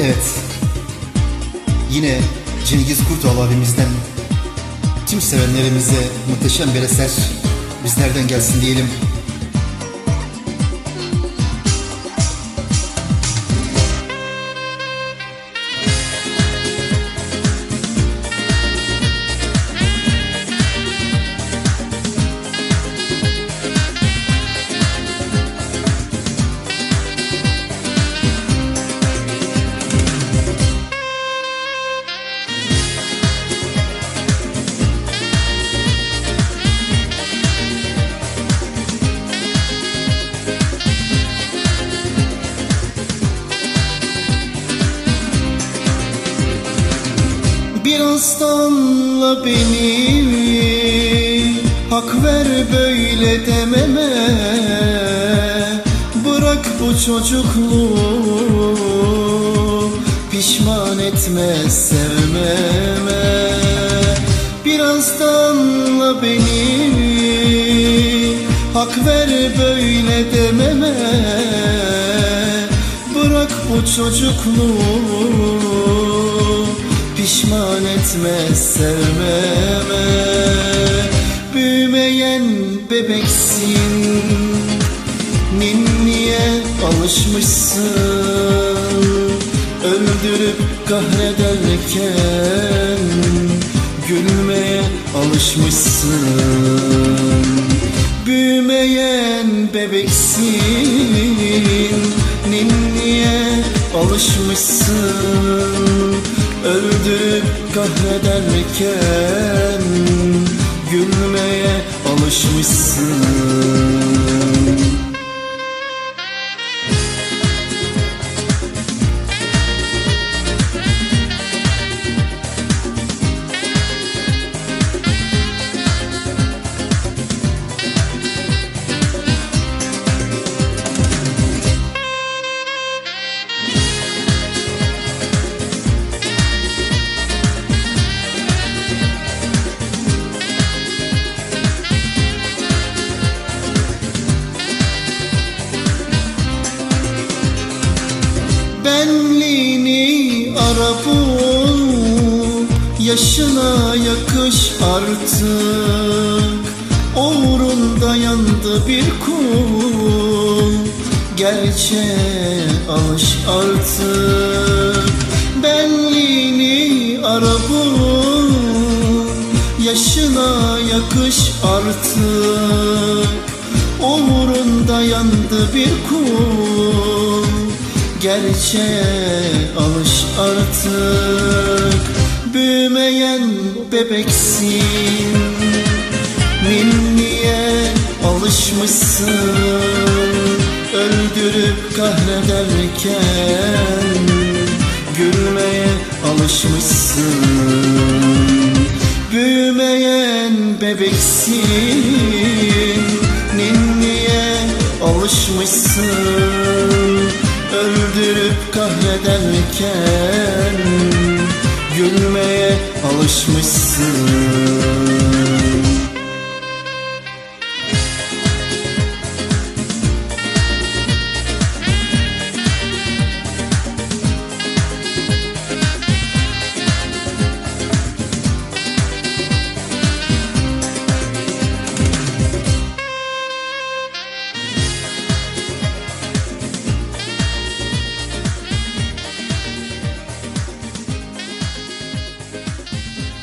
Evet. Yine Cengiz Kurtoğlu abimizden tüm sevenlerimize muhteşem bir eser bizlerden gelsin diyelim. Biraz anla beni Hak ver böyle dememe. Bırak bu çocukluğu Pişman etme sevmeme. Biraz da anla beni Hak ver böyle dememe. Bırak bu çocukluğu Pişman etme sevmeme Büyümeyen bebeksin. Ninniye alışmışsın. Öldürüp kahrederken Gülmeye alışmışsın. Büyümeyen bebeksin. Ninniye alışmışsın Öldürüp kahrederken Benliğini ara bul. Yaşına yakış artık. Uğrunda yandı bir kul Gerçeğe alış artık. Benliğini ara bul. Yaşına yakış artık. Uğrunda yandı bir kul Gerçeğe alış artık. Büyümeyen bebeksin. Ninniye alışmışsın. Öldürüp kahrederken Gülmeye alışmışsın. Büyümeyen bebeksin. Ninniye alışmışsın Kahrederken Gülmeye alışmışsın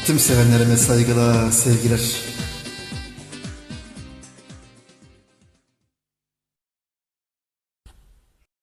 Tüm sevenlerime saygılar, sevgiler.